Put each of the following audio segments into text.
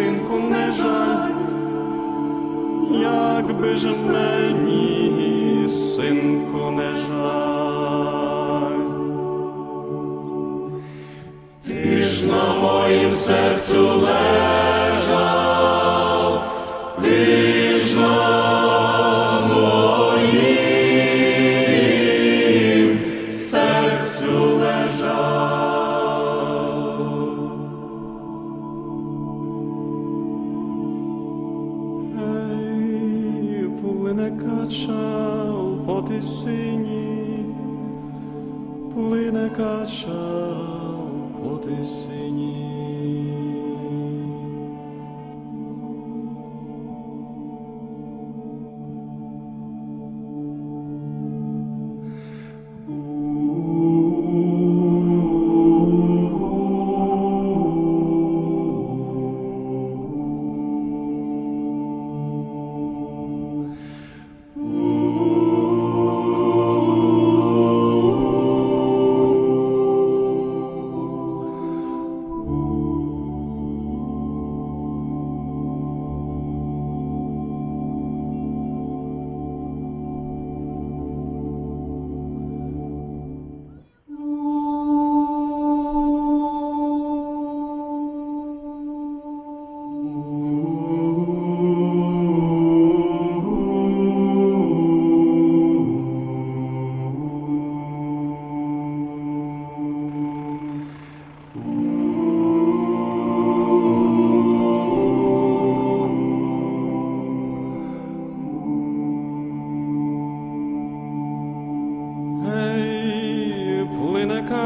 синку, не жаль, якби ж мені,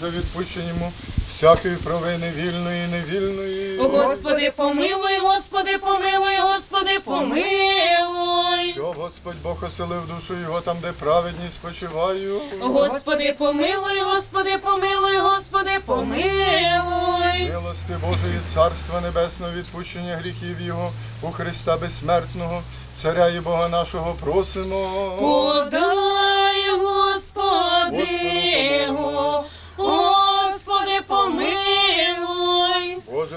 за відпущення всякої провини вільної і невільної. Господи, помилуй, Господи, помилуй, Господи, помилуй. Щоб Господь Бог оселив душу його там, де праведність спочиваю. Господи, помилуй, Господи, помилуй, Господи, помилуй. Милости Божої Царства Небесного, відпущення гріхів Його у Христа безсмертного, Царя і Бога нашого просимо. Подай, Господи, го-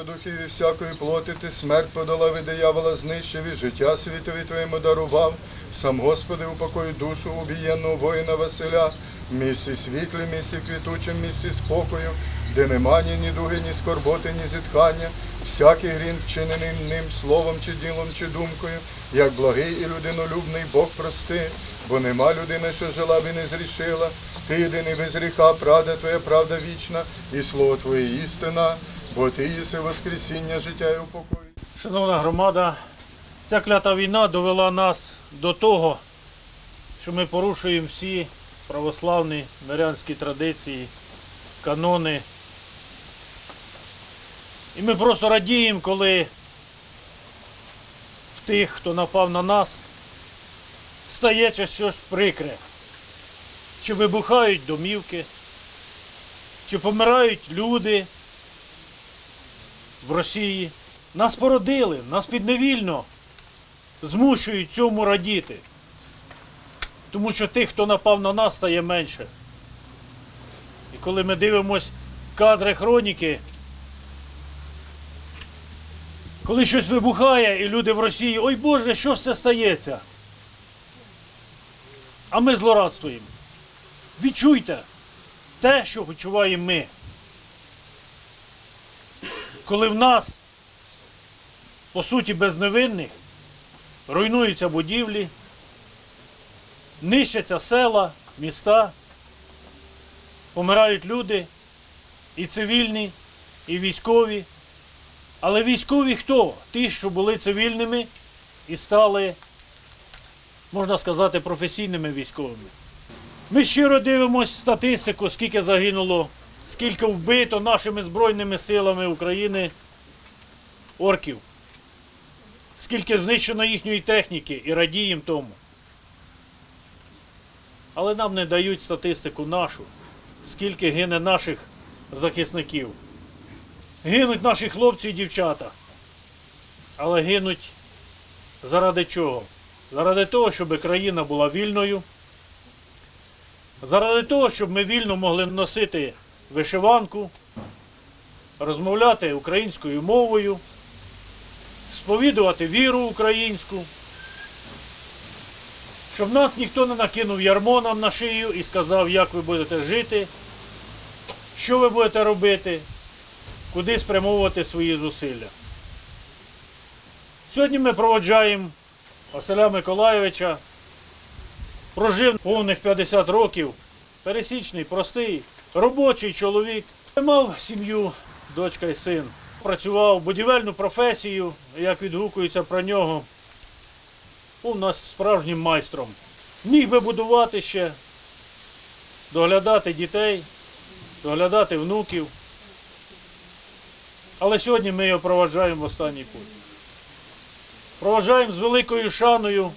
помилуй. Духів і всякої плоти, ти смерть подолав і диявола знищив, і життя світові твоєму дарував. Сам Господи, упокой душу убієнного воїна Василя, в місці світлі, місці квітучим, місці спокою, де нема ні недуги, ні скорботи, ні зітхання, всякий грін, вчинений ним словом чи ділом, чи думкою, як благий і людинолюбний Бог прости, бо нема людини, що жила б і не зрішила. Ти єдиний без гріха, правда Твоя, правда вічна, і слово Твоє істина, бо воскресіння, життя і упокой. Шановна громада, ця клята війна довела нас до того, що ми порушуємо всі православні мирянські традиції, канони. І ми просто радіємо, коли в тих, хто напав на нас, стається щось прикре. Чи вибухають домівки, чи помирають люди в Росії. Нас породили, нас підневільно змушують цьому радіти. Тому що тих, хто напав на нас, стає менше. І коли ми дивимось кадри хроніки, коли щось вибухає і люди в Росії, ой Боже, що це стається? А ми злорадствуємо. Відчуйте те, що відчуваємо ми. Коли в нас по суті безневинних, руйнуються будівлі, нищаться села, міста, помирають люди, і цивільні, і військові. Але військові хто? Ті, що були цивільними і стали, можна сказати, професійними військовими. Ми щиро дивимося статистику, скільки загинуло, скільки вбито нашими Збройними силами України орків скільки знищено їхньої техніки і радіємо тому. Але нам не дають статистику нашу, скільки гине наших захисників. Гинуть наші хлопці і дівчата. Але гинуть заради чого? Заради того, щоб країна була вільною. Заради того, щоб ми вільно могли носити вишиванку, розмовляти українською мовою сповідувати віру українську, щоб нас ніхто не накинув ярмо нам на шию і сказав, як ви будете жити, що ви будете робити, куди спрямовувати свої зусилля. Сьогодні ми проводжаємо Василя Миколайовича, прожив повних 50 років, пересічний, простий, робочий чоловік, мав сім'ю, дочка і син працював будівельну професію, як відгукується про нього. Був у нас справжнім майстром. Міг би будувати ще, доглядати дітей, доглядати внуків. Але сьогодні ми його проваджаємо в останній путь. Проваджаємо з великою шаною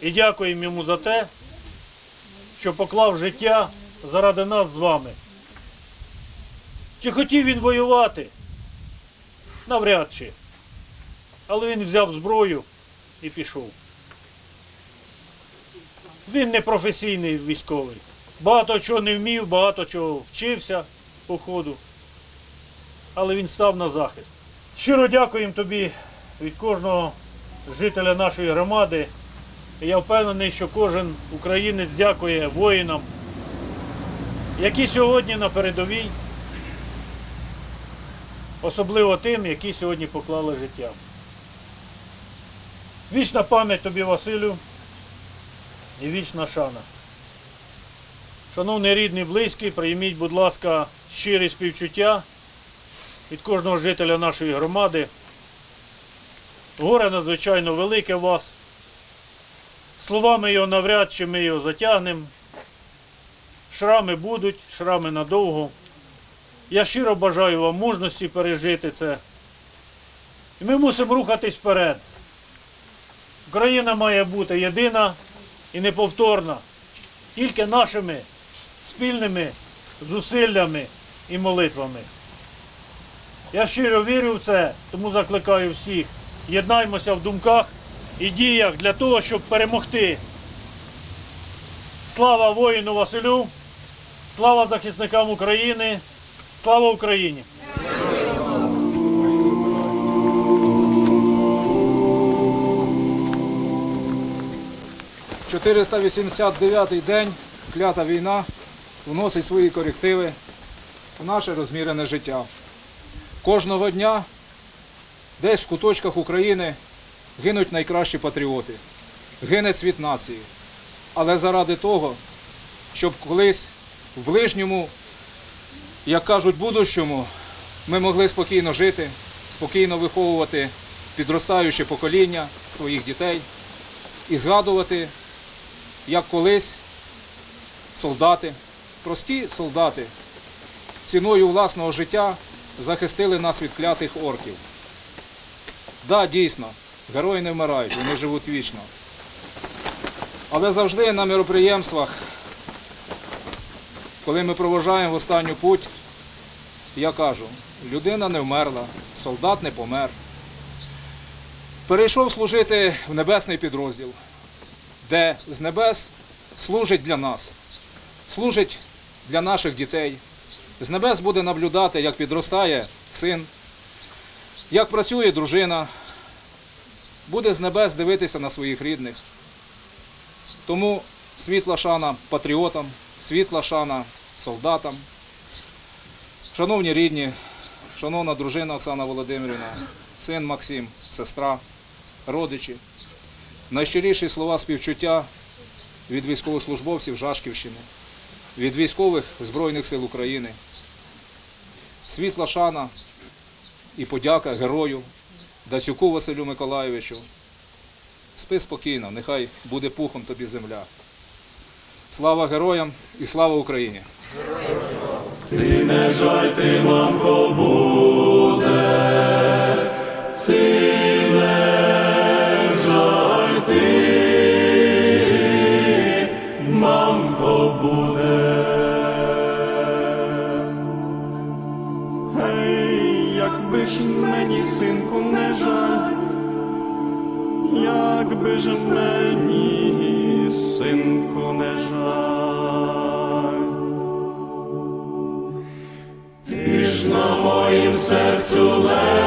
і дякуємо йому за те, що поклав життя заради нас з вами. Чи хотів він воювати? Навряд чи. Але він взяв зброю і пішов. Він не професійний військовий. Багато чого не вмів, багато чого вчився по ходу. Але він став на захист. Щиро дякуємо тобі від кожного жителя нашої громади. Я впевнений, що кожен українець дякує воїнам, які сьогодні на передовій особливо тим, які сьогодні поклали життя. Вічна пам'ять тобі, Василю, і вічна шана. Шановний рідний, близький, прийміть, будь ласка, щирі співчуття від кожного жителя нашої громади. Горе надзвичайно велике вас. Словами його навряд чи ми його затягнемо. Шрами будуть, шрами надовго. Я щиро бажаю вам мужності пережити це. І ми мусимо рухатись вперед. Україна має бути єдина і неповторна. Тільки нашими спільними зусиллями і молитвами. Я щиро вірю в це, тому закликаю всіх. Єднаймося в думках і діях для того, щоб перемогти. Слава воїну Василю, слава захисникам України, слава Україні! 489 день, клята війна, вносить свої корективи в наше розмірене життя. Кожного дня десь в куточках України гинуть найкращі патріоти, гине цвіт нації. Але заради того, щоб колись в ближньому, як кажуть, будущому, ми могли спокійно жити, спокійно виховувати підростаюче покоління своїх дітей і згадувати як колись солдати, прості солдати, ціною власного життя захистили нас від клятих орків. Да, дійсно, герої не вмирають, вони живуть вічно. Але завжди на міроприємствах, коли ми проважаємо в останню путь, я кажу, людина не вмерла, солдат не помер. Перейшов служити в небесний підрозділ де з небес служить для нас, служить для наших дітей. З небес буде наблюдати, як підростає син, як працює дружина, буде з небес дивитися на своїх рідних. Тому світла шана патріотам, світла шана солдатам. Шановні рідні, шановна дружина Оксана Володимирівна, син Максим, сестра, родичі найщиріші слова співчуття від військовослужбовців Жашківщини, від військових Збройних сил України. Світла шана і подяка герою Дацюку Василю Миколайовичу. Спи спокійно, нехай буде пухом тобі земля. Слава героям і слава Україні! Не жаль ти, мамко, буде, ці не жаль ти, мамко, буде. Гей, якби ж мені, синку, не жаль, якби ж мені, sercu leży.